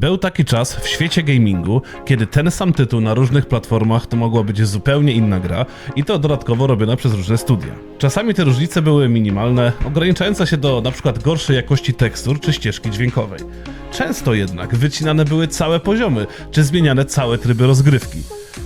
Był taki czas w świecie gamingu, kiedy ten sam tytuł na różnych platformach to mogła być zupełnie inna gra i to dodatkowo robiona przez różne studia. Czasami te różnice były minimalne, ograniczające się do przykład gorszej jakości tekstur czy ścieżki dźwiękowej. Często jednak wycinane były całe poziomy, czy zmieniane całe tryby rozgrywki.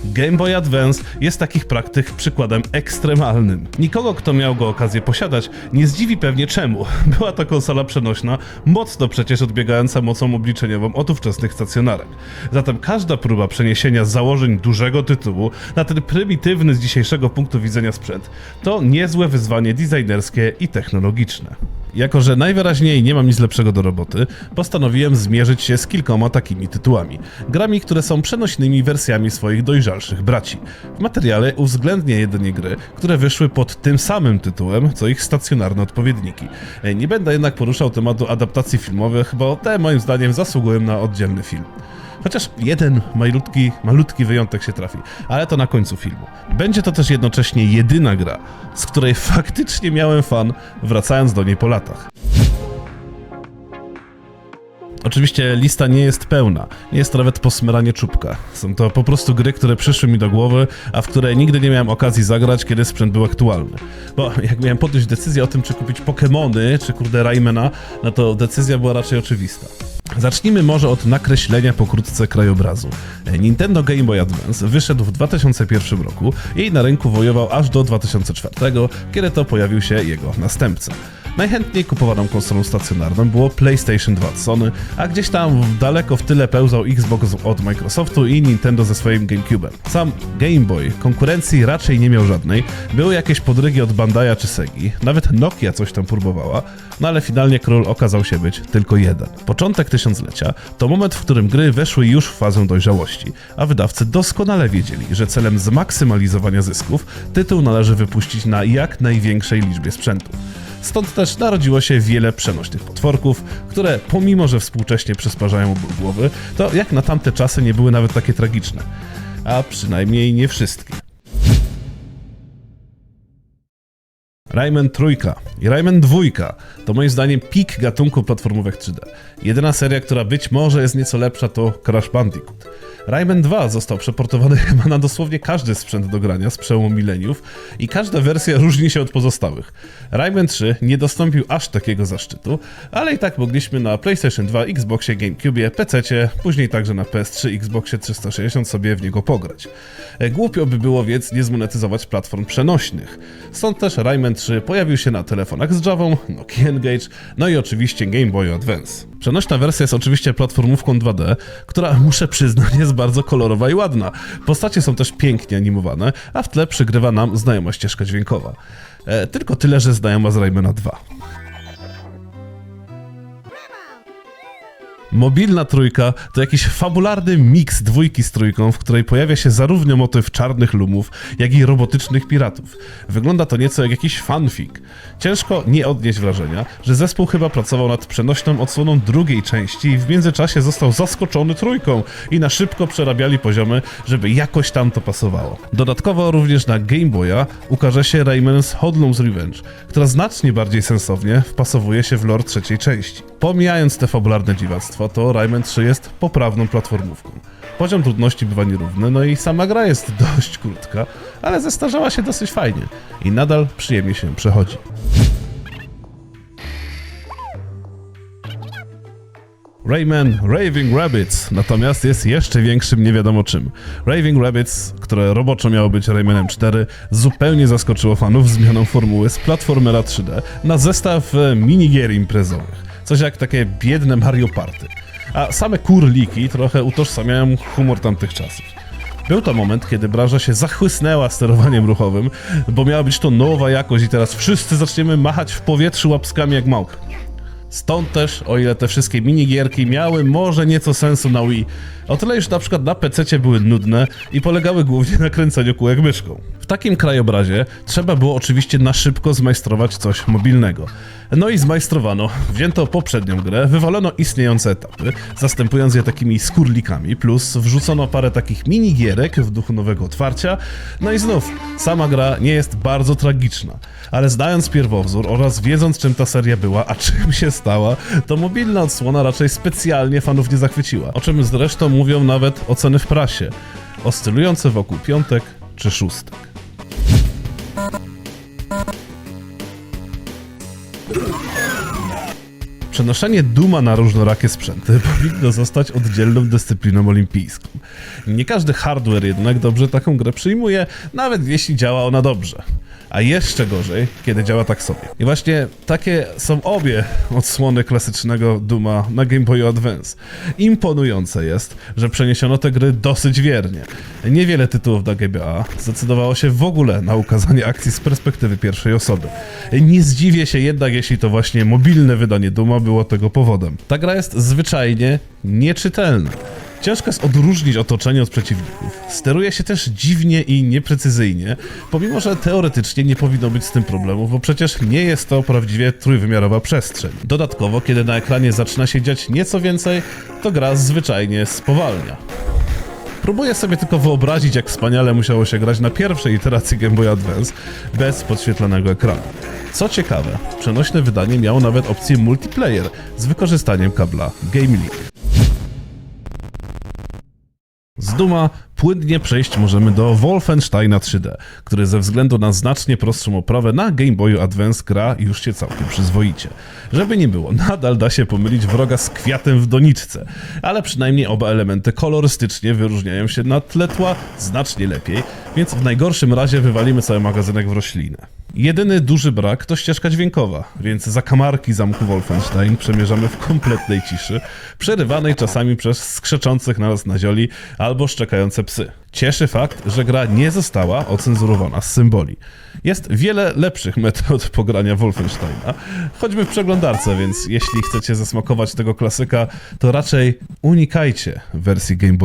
Game Boy Advance jest takich praktyk przykładem ekstremalnym. Nikogo, kto miał go okazję posiadać, nie zdziwi pewnie czemu. Była to konsola przenośna, mocno przecież odbiegająca mocą obliczeniową od ówczesnych stacjonarek. Zatem każda próba przeniesienia założeń dużego tytułu na ten prymitywny z dzisiejszego punktu widzenia sprzęt to niezłe wyzwanie designerskie i technologiczne. Jako, że najwyraźniej nie mam nic lepszego do roboty, postanowiłem zmierzyć się z kilkoma takimi tytułami. Grami, które są przenośnymi wersjami swoich dojrzalszych braci. W materiale uwzględnię jedynie gry, które wyszły pod tym samym tytułem, co ich stacjonarne odpowiedniki. Nie będę jednak poruszał tematu adaptacji filmowych, bo te moim zdaniem zasługują na oddzielny film. Chociaż jeden malutki, malutki wyjątek się trafi, ale to na końcu filmu. Będzie to też jednocześnie jedyna gra, z której faktycznie miałem fan, wracając do niej po latach. Oczywiście lista nie jest pełna, nie jest to nawet posmyranie czubka. Są to po prostu gry, które przyszły mi do głowy, a w które nigdy nie miałem okazji zagrać, kiedy sprzęt był aktualny. Bo jak miałem podjąć decyzję o tym, czy kupić Pokémony, czy kurde Raymana, no to decyzja była raczej oczywista. Zacznijmy może od nakreślenia pokrótce krajobrazu. Nintendo Game Boy Advance wyszedł w 2001 roku i na rynku wojował aż do 2004, kiedy to pojawił się jego następca. Najchętniej kupowaną konsolą stacjonarną było PlayStation 2 od Sony, a gdzieś tam daleko w tyle pełzał Xbox od Microsoftu i Nintendo ze swoim GameCube'em. Sam Game Boy konkurencji raczej nie miał żadnej, były jakieś podrygi od Bandai'a czy Segi, nawet Nokia coś tam próbowała, no ale finalnie król okazał się być tylko jeden. Początek tysiąclecia to moment, w którym gry weszły już w fazę dojrzałości, a wydawcy doskonale wiedzieli, że celem zmaksymalizowania zysków tytuł należy wypuścić na jak największej liczbie sprzętu. Stąd też narodziło się wiele przenośnych potworków, które pomimo, że współcześnie przysparzają głowy, to jak na tamte czasy nie były nawet takie tragiczne. A przynajmniej nie wszystkie. Rayman Trójka i Rayman Dwójka to moim zdaniem pik gatunku platformówek 3D. Jedyna seria, która być może jest nieco lepsza to Crash Bandicoot. Rayman 2 został przeportowany chyba na dosłownie każdy sprzęt do grania z przełomu mileniów i każda wersja różni się od pozostałych. Rayman 3 nie dostąpił aż takiego zaszczytu, ale i tak mogliśmy na PlayStation 2, Xboxie, GameCube, PC, później także na PS3, Xboxie 360 sobie w niego pograć. E, Głupio by było więc nie zmonetyzować platform przenośnych. Stąd też Rayman 3 pojawił się na telefonach z Javą, Nokia Engage, no i oczywiście Game Boy Advance. Przenośna wersja jest oczywiście platformówką 2D, która muszę przyznać jest bardzo kolorowa i ładna. Postacie są też pięknie animowane, a w tle przygrywa nam znajoma ścieżka dźwiękowa. E, tylko tyle, że znajoma z Raymana 2. Mobilna trójka to jakiś fabularny miks dwójki z trójką, w której pojawia się zarówno motyw czarnych lumów, jak i robotycznych piratów. Wygląda to nieco jak jakiś fanfic. Ciężko nie odnieść wrażenia, że zespół chyba pracował nad przenośną odsłoną drugiej części i w międzyczasie został zaskoczony trójką i na szybko przerabiali poziomy, żeby jakoś tam to pasowało. Dodatkowo również na Game Boya ukaże się Rayman's Hoodlum's Revenge, która znacznie bardziej sensownie wpasowuje się w lore trzeciej części. Pomijając te fabularne dziwactwa, to Rayman 3 jest poprawną platformówką. Poziom trudności bywa nierówny, no i sama gra jest dość krótka, ale zestarzała się dosyć fajnie i nadal przyjemnie się przechodzi. Rayman Raving Rabbits natomiast jest jeszcze większym nie wiadomo czym. Raving Rabbits, które roboczo miało być Raymanem 4, zupełnie zaskoczyło fanów zmianą formuły z platformera 3D na zestaw e, minigier imprezowych. Coś jak takie biedne Mario Party. A same kurliki trochę utożsamiają humor tamtych czasów. Był to moment, kiedy branża się zachłysnęła sterowaniem ruchowym, bo miała być to nowa jakość i teraz wszyscy zaczniemy machać w powietrzu łapskami jak małpy. Stąd też, o ile te wszystkie minigierki miały może nieco sensu na Wii, o tyle już na przykład na PC były nudne i polegały głównie na kręceniu kółek myszką. W takim krajobrazie trzeba było oczywiście na szybko zmajstrować coś mobilnego. No i zmajstrowano. Wzięto poprzednią grę, wywalono istniejące etapy, zastępując je takimi skurlikami, plus wrzucono parę takich minigierek w duchu nowego otwarcia. No i znów, sama gra nie jest bardzo tragiczna, ale znając pierwowzór oraz wiedząc czym ta seria była, a czym się stała, to mobilna odsłona raczej specjalnie fanów nie zachwyciła. O czym zresztą mówią nawet oceny w prasie. Oscylujące wokół piątek czy szóstek. Przenoszenie Duma na różnorakie sprzęty powinno zostać oddzielną dyscypliną olimpijską. Nie każdy hardware jednak dobrze taką grę przyjmuje, nawet jeśli działa ona dobrze. A jeszcze gorzej, kiedy działa tak sobie. I właśnie takie są obie odsłony klasycznego Duma na Game Boy Advance. Imponujące jest, że przeniesiono te gry dosyć wiernie. Niewiele tytułów na GBA zdecydowało się w ogóle na ukazanie akcji z perspektywy pierwszej osoby. Nie zdziwię się jednak, jeśli to właśnie mobilne wydanie Duma było tego powodem. Ta gra jest zwyczajnie nieczytelna. Ciężko jest odróżnić otoczenie od przeciwników. Steruje się też dziwnie i nieprecyzyjnie, pomimo że teoretycznie nie powinno być z tym problemów, bo przecież nie jest to prawdziwie trójwymiarowa przestrzeń. Dodatkowo, kiedy na ekranie zaczyna się dziać nieco więcej, to gra zwyczajnie spowalnia. Próbuję sobie tylko wyobrazić, jak wspaniale musiało się grać na pierwszej iteracji Game Boy Advance bez podświetlanego ekranu. Co ciekawe, przenośne wydanie miało nawet opcję multiplayer z wykorzystaniem kabla Game Link. Z Duma płynnie przejść możemy do Wolfensteina 3D, który ze względu na znacznie prostszą oprawę na Game Boyu Advance gra już się całkiem przyzwoicie. Żeby nie było, nadal da się pomylić wroga z kwiatem w doniczce, ale przynajmniej oba elementy kolorystycznie wyróżniają się na tle tła znacznie lepiej, więc w najgorszym razie wywalimy cały magazynek w roślinę. Jedyny duży brak to ścieżka dźwiękowa, więc zakamarki zamku Wolfenstein przemierzamy w kompletnej ciszy, przerywanej czasami przez skrzeczących na nas nazioli albo szczekające psy. Cieszy fakt, że gra nie została ocenzurowana z symboli. Jest wiele lepszych metod pogrania Wolfensteina, choćby w przeglądarce, więc jeśli chcecie zasmakować tego klasyka, to raczej unikajcie wersji Game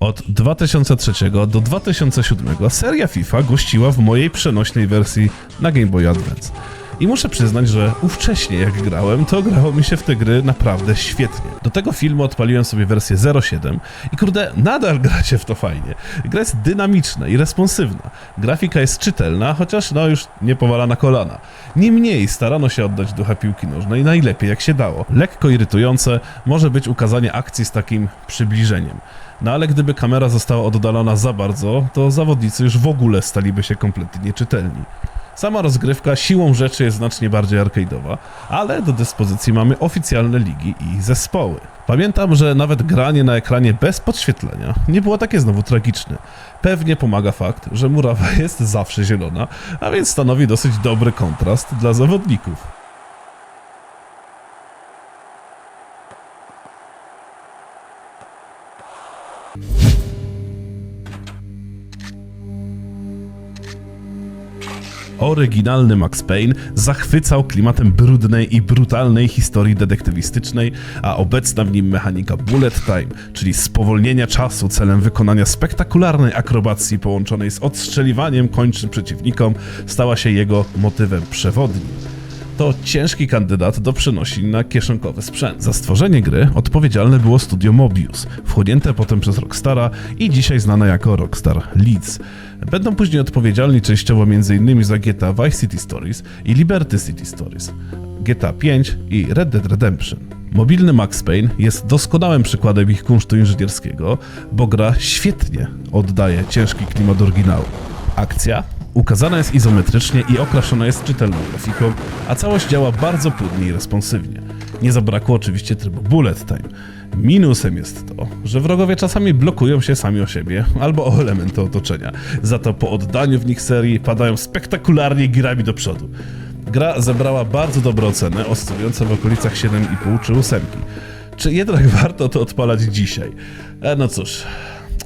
Od 2003 do 2007 seria FIFA gościła w mojej przenośnej wersji na Game Boy Advance. I muszę przyznać, że ówcześnie jak grałem, to grało mi się w te gry naprawdę świetnie. Do tego filmu odpaliłem sobie wersję 07 i kurde, nadal gra się w to fajnie. Gra jest dynamiczna i responsywna. Grafika jest czytelna, chociaż no już nie powala na kolana. Niemniej starano się oddać ducha piłki nożnej najlepiej jak się dało. Lekko irytujące może być ukazanie akcji z takim przybliżeniem. No ale gdyby kamera została oddalona za bardzo, to zawodnicy już w ogóle staliby się kompletnie nieczytelni. Sama rozgrywka siłą rzeczy jest znacznie bardziej arcade'owa, ale do dyspozycji mamy oficjalne ligi i zespoły. Pamiętam, że nawet granie na ekranie bez podświetlenia nie było takie znowu tragiczne. Pewnie pomaga fakt, że murawa jest zawsze zielona, a więc stanowi dosyć dobry kontrast dla zawodników. Oryginalny Max Payne zachwycał klimatem brudnej i brutalnej historii detektywistycznej, a obecna w nim mechanika bullet time, czyli spowolnienia czasu celem wykonania spektakularnej akrobacji połączonej z odstrzeliwaniem kończyn przeciwnikom, stała się jego motywem przewodnim to ciężki kandydat do przenosin na kieszonkowy sprzęt. Za stworzenie gry odpowiedzialne było studio Mobius, wchłonięte potem przez Rockstara i dzisiaj znane jako Rockstar Leeds. Będą później odpowiedzialni częściowo m.in. za GTA Vice City Stories i Liberty City Stories, GTA 5 i Red Dead Redemption. Mobilny Max Payne jest doskonałym przykładem ich kunsztu inżynierskiego, bo gra świetnie oddaje ciężki klimat oryginału. Akcja ukazana jest izometrycznie i okraszona jest czytelną grafiką, a całość działa bardzo płynnie i responsywnie. Nie zabrakło oczywiście trybu bullet time. Minusem jest to, że wrogowie czasami blokują się sami o siebie albo o elementy otoczenia. Za to po oddaniu w nich serii padają spektakularnie girami do przodu. Gra zebrała bardzo dobre oceny, oscylujące w okolicach 7,5 czy 8. Czy jednak warto to odpalać dzisiaj? E, no cóż,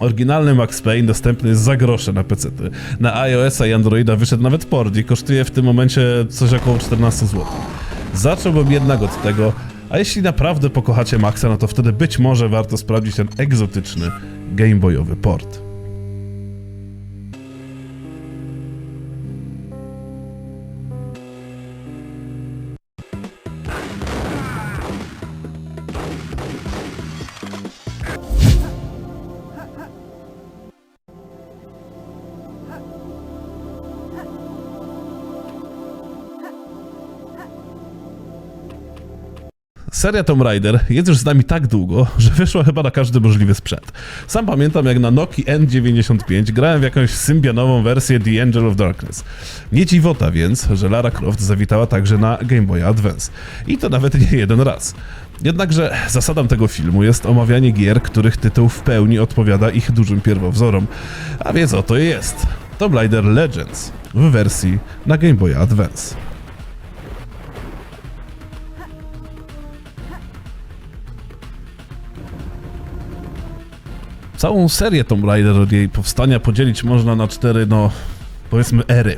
Oryginalny Max Payne dostępny jest za grosze na PC. Na iOS-a i Androida wyszedł nawet port i kosztuje w tym momencie coś około 14 zł. zacząłbym jednak od tego, a jeśli naprawdę pokochacie Maxa, no to wtedy być może warto sprawdzić ten egzotyczny Game Boyowy port. Seria Tomb Raider jest już z nami tak długo, że wyszła chyba na każdy możliwy sprzęt. Sam pamiętam jak na Nokia N95 grałem w jakąś symbianową wersję The Angel of Darkness. Nie dziwota więc, że Lara Croft zawitała także na Game Boy Advance. I to nawet nie jeden raz. Jednakże zasadą tego filmu jest omawianie gier, których tytuł w pełni odpowiada ich dużym pierwowzorom. A więc oto jest Tomb Raider Legends w wersji na Game Boy Advance. Całą serię Tomb Raider od jej powstania podzielić można na cztery, no powiedzmy ery.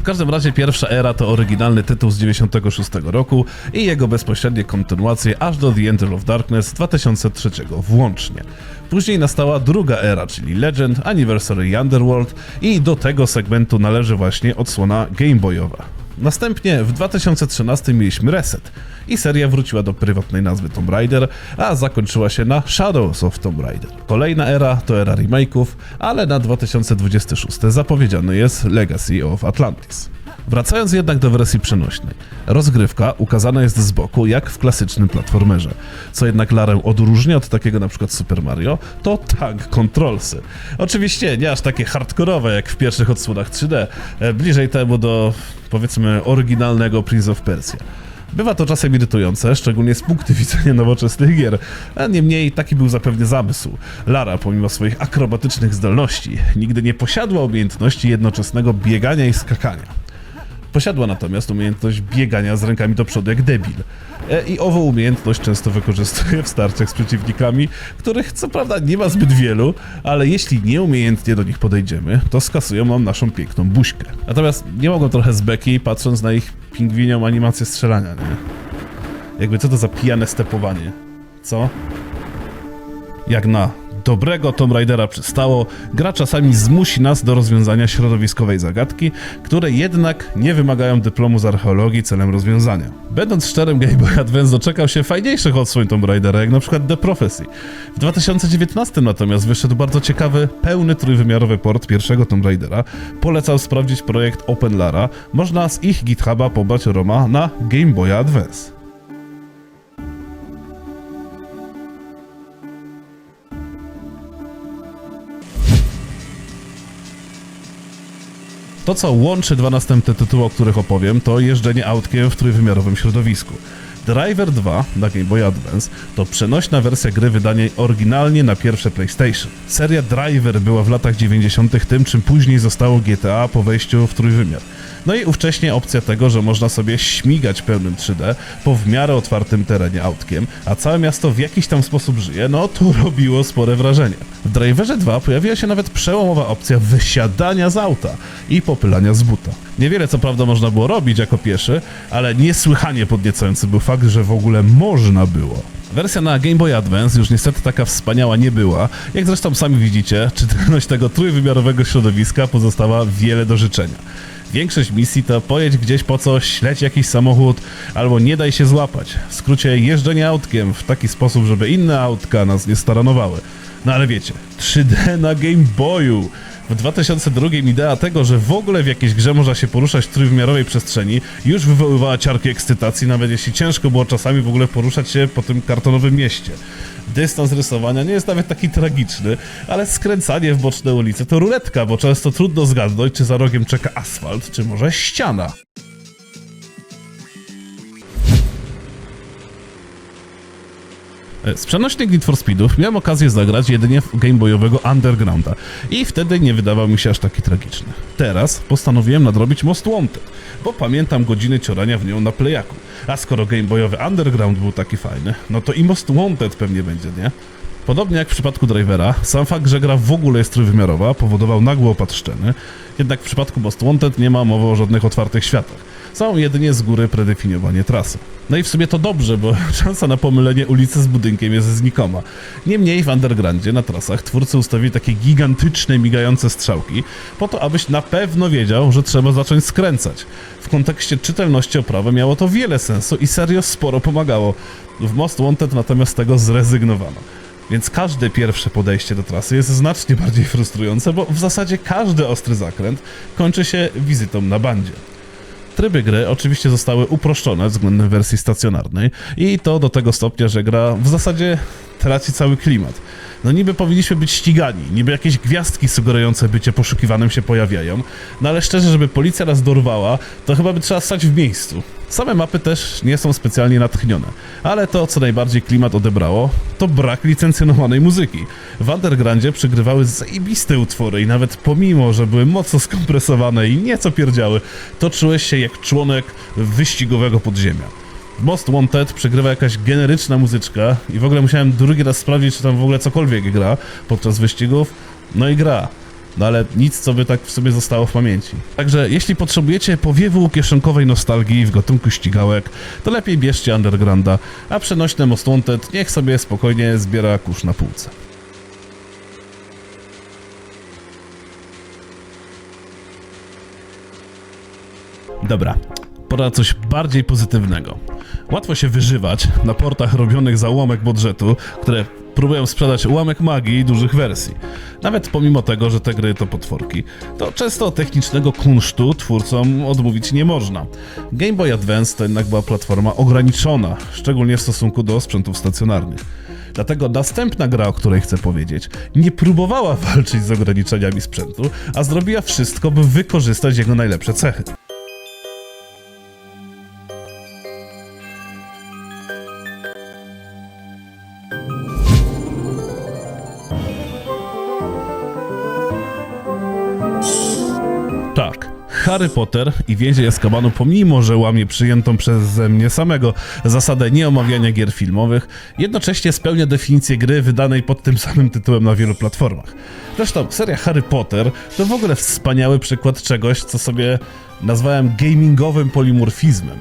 W każdym razie pierwsza era to oryginalny tytuł z 96 roku i jego bezpośrednie kontynuacje aż do The Angel of Darkness 2003 włącznie. Później nastała druga era, czyli Legend, Anniversary Underworld i do tego segmentu należy właśnie odsłona Game Boyowa. Następnie w 2013 mieliśmy Reset i seria wróciła do prywatnej nazwy Tomb Raider, a zakończyła się na Shadows of Tomb Raider. Kolejna era to era remake'ów, ale na 2026 zapowiedziany jest Legacy of Atlantis. Wracając jednak do wersji przenośnej, rozgrywka ukazana jest z boku jak w klasycznym platformerze. Co jednak Larę odróżnia od takiego na przykład Super Mario, to tank controlsy. Oczywiście nie aż takie hardkorowe jak w pierwszych odsłonach 3D, e, bliżej temu do powiedzmy oryginalnego Prince of Persia. Bywa to czasem irytujące, szczególnie z punktu widzenia nowoczesnych gier, a niemniej taki był zapewne zamysł. Lara, pomimo swoich akrobatycznych zdolności, nigdy nie posiadła umiejętności jednoczesnego biegania i skakania. Posiadła natomiast umiejętność biegania z rękami do przodu jak debil. E, I ową umiejętność często wykorzystuje w starciach z przeciwnikami, których co prawda nie ma zbyt wielu, ale jeśli nieumiejętnie do nich podejdziemy, to skasują nam naszą piękną buźkę. Natomiast nie mogą trochę z beki, patrząc na ich pingwinią animację strzelania, nie? Jakby co to za pijane stepowanie? Co? Jak na dobrego Tomb Raidera przystało, gra czasami zmusi nas do rozwiązania środowiskowej zagadki, które jednak nie wymagają dyplomu z archeologii celem rozwiązania. Będąc szczerym, Game Boy Advance doczekał się fajniejszych odsłon Tomb Raidera, jak na przykład The Prophecy. W 2019 natomiast wyszedł bardzo ciekawy, pełny trójwymiarowy port pierwszego Tomb Raidera. Polecam sprawdzić projekt Open Lara. Można z ich GitHuba pobrać Roma na Game Boy Advance. To, co łączy dwa następne tytuły, o których opowiem, to jeżdżenie autkiem w trójwymiarowym środowisku. Driver 2 na Game Boy Advance to przenośna wersja gry wydanej oryginalnie na pierwsze PlayStation. Seria Driver była w latach 90. tym, czym później zostało GTA po wejściu w trójwymiar. No i ówcześnie opcja tego, że można sobie śmigać pełnym 3D po w miarę otwartym terenie autkiem, a całe miasto w jakiś tam sposób żyje, no to robiło spore wrażenie. W Driverze 2 pojawiła się nawet przełomowa opcja wysiadania z auta i popylania z buta. Niewiele co prawda można było robić jako pieszy, ale niesłychanie podniecający był fakt, że w ogóle można było. Wersja na Game Boy Advance już niestety taka wspaniała nie była. Jak zresztą sami widzicie, czytelność tego trójwymiarowego środowiska pozostała wiele do życzenia. Większość misji to pojedź gdzieś po coś, śledź jakiś samochód, albo nie daj się złapać. W skrócie jeżdżenie autkiem w taki sposób, żeby inne autka nas nie staranowały. No ale wiecie, 3D na Game Boyu. W 2002 idea tego, że w ogóle w jakiejś grze można się poruszać w trójwymiarowej przestrzeni, już wywoływała ciarki ekscytacji, nawet jeśli ciężko było czasami w ogóle poruszać się po tym kartonowym mieście. Dystans rysowania nie jest nawet taki tragiczny, ale skręcanie w boczne ulice to ruletka, bo często trudno zgadnąć, czy za rogiem czeka asfalt, czy może ściana. Z przenośnych Need for Speedów miałem okazję zagrać jedynie w Gameboyowego Undergrounda i wtedy nie wydawał mi się aż taki tragiczny. Teraz postanowiłem nadrobić Most Wanted, bo pamiętam godziny ciorania w nią na playaku. A skoro Gameboyowy Underground był taki fajny, no to i Most Wanted pewnie będzie, nie? Podobnie jak w przypadku Drivera, sam fakt, że gra w ogóle jest trójwymiarowa powodował nagły opad szczeny, jednak w przypadku Most Wanted nie ma mowy o żadnych otwartych światach. Są jedynie z góry predefiniowanie trasy. No i w sumie to dobrze, bo szansa na pomylenie ulicy z budynkiem jest znikoma. Niemniej w Undergroundzie na trasach twórcy ustawili takie gigantyczne, migające strzałki, po to, abyś na pewno wiedział, że trzeba zacząć skręcać. W kontekście czytelności oprawy miało to wiele sensu i serio sporo pomagało. W Most Wanted natomiast tego zrezygnowano. Więc każde pierwsze podejście do trasy jest znacznie bardziej frustrujące, bo w zasadzie każdy ostry zakręt kończy się wizytą na bandzie. Tryby gry oczywiście zostały uproszczone względem wersji stacjonarnej i to do tego stopnia, że gra w zasadzie traci cały klimat. No niby powinniśmy być ścigani, niby jakieś gwiazdki sugerujące bycie poszukiwanym się pojawiają, no ale szczerze, żeby policja nas dorwała, to chyba by trzeba stać w miejscu. Same mapy też nie są specjalnie natchnione, ale to, co najbardziej klimat odebrało, to brak licencjonowanej muzyki. W Undergroundzie przygrywały zajebiste utwory i nawet pomimo, że były mocno skompresowane i nieco pierdziały, to czułeś się jak członek wyścigowego podziemia. Most Wanted przegrywa jakaś generyczna muzyczka i w ogóle musiałem drugi raz sprawdzić, czy tam w ogóle cokolwiek gra podczas wyścigów. No i gra. No ale nic, co by tak w sobie zostało w pamięci. Także jeśli potrzebujecie powiewu kieszonkowej nostalgii w gatunku ścigałek, to lepiej bierzcie Undergrounda, a przenośne Most Wanted niech sobie spokojnie zbiera kurz na półce. Dobra, pora coś bardziej pozytywnego. Łatwo się wyżywać na portach robionych za ułamek budżetu, które próbują sprzedać ułamek magii dużych wersji. Nawet pomimo tego, że te gry to potworki, to często technicznego kunsztu twórcom odmówić nie można. Game Boy Advance to jednak była platforma ograniczona, szczególnie w stosunku do sprzętów stacjonarnych. Dlatego następna gra, o której chcę powiedzieć, nie próbowała walczyć z ograniczeniami sprzętu, a zrobiła wszystko, by wykorzystać jego najlepsze cechy. Harry Potter i więzień Azkabanu, pomimo że łamie przyjętą przeze mnie samego zasadę nieomawiania gier filmowych, jednocześnie spełnia definicję gry wydanej pod tym samym tytułem na wielu platformach. Zresztą seria Harry Potter to w ogóle wspaniały przykład czegoś, co sobie nazwałem gamingowym polimorfizmem.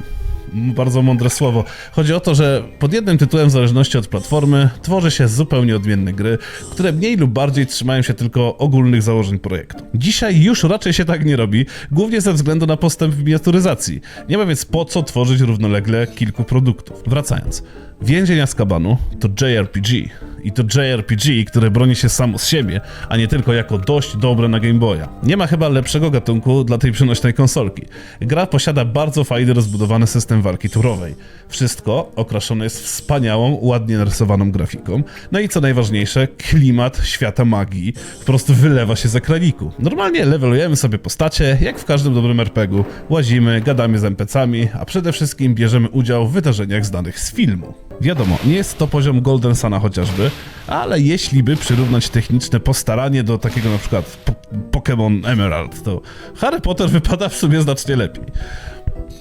Bardzo mądre słowo. Chodzi o to, że pod jednym tytułem, w zależności od platformy, tworzy się zupełnie odmienne gry, które mniej lub bardziej trzymają się tylko ogólnych założeń projektu. Dzisiaj już raczej się tak nie robi, głównie ze względu na postęp w miniaturyzacji. Nie ma więc po co tworzyć równolegle kilku produktów. Wracając. Więzień Azkabanu to JRPG. I to JRPG, które broni się samo z siebie, a nie tylko jako dość dobre na Game Boya. Nie ma chyba lepszego gatunku dla tej przenośnej konsolki. Gra posiada bardzo fajny, rozbudowany system walki turowej. Wszystko okraszone jest wspaniałą, ładnie narysowaną grafiką. No i co najważniejsze, klimat świata magii po prostu wylewa się z ekraniku. Normalnie levelujemy sobie postacie, jak w każdym dobrym RPG-u. Łazimy, gadamy z NPC-ami, a przede wszystkim bierzemy udział w wydarzeniach znanych z filmu. Wiadomo, nie jest to poziom Golden Sana chociażby, ale jeśli by przyrównać techniczne postaranie do takiego na przykład po- Pokémon Emerald, to Harry Potter wypada w sumie znacznie lepiej.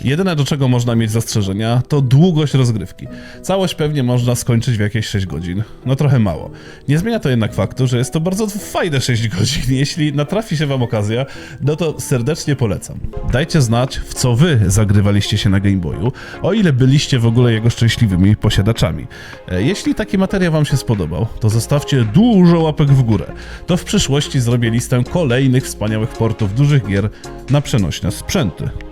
Jedyne do czego można mieć zastrzeżenia to długość rozgrywki. Całość pewnie można skończyć w jakieś 6 godzin. No trochę mało. Nie zmienia to jednak faktu, że jest to bardzo fajne 6 godzin. Jeśli natrafi się wam okazja, no to serdecznie polecam. Dajcie znać, w co wy zagrywaliście się na Game Boyu, o ile byliście w ogóle jego szczęśliwymi posiadaczami. E, Jeśli taki materiał wam się spodobał, to zostawcie dużo łapek w górę. To w przyszłości zrobię listę kolejnych wspaniałych portów dużych gier na przenośne sprzęty.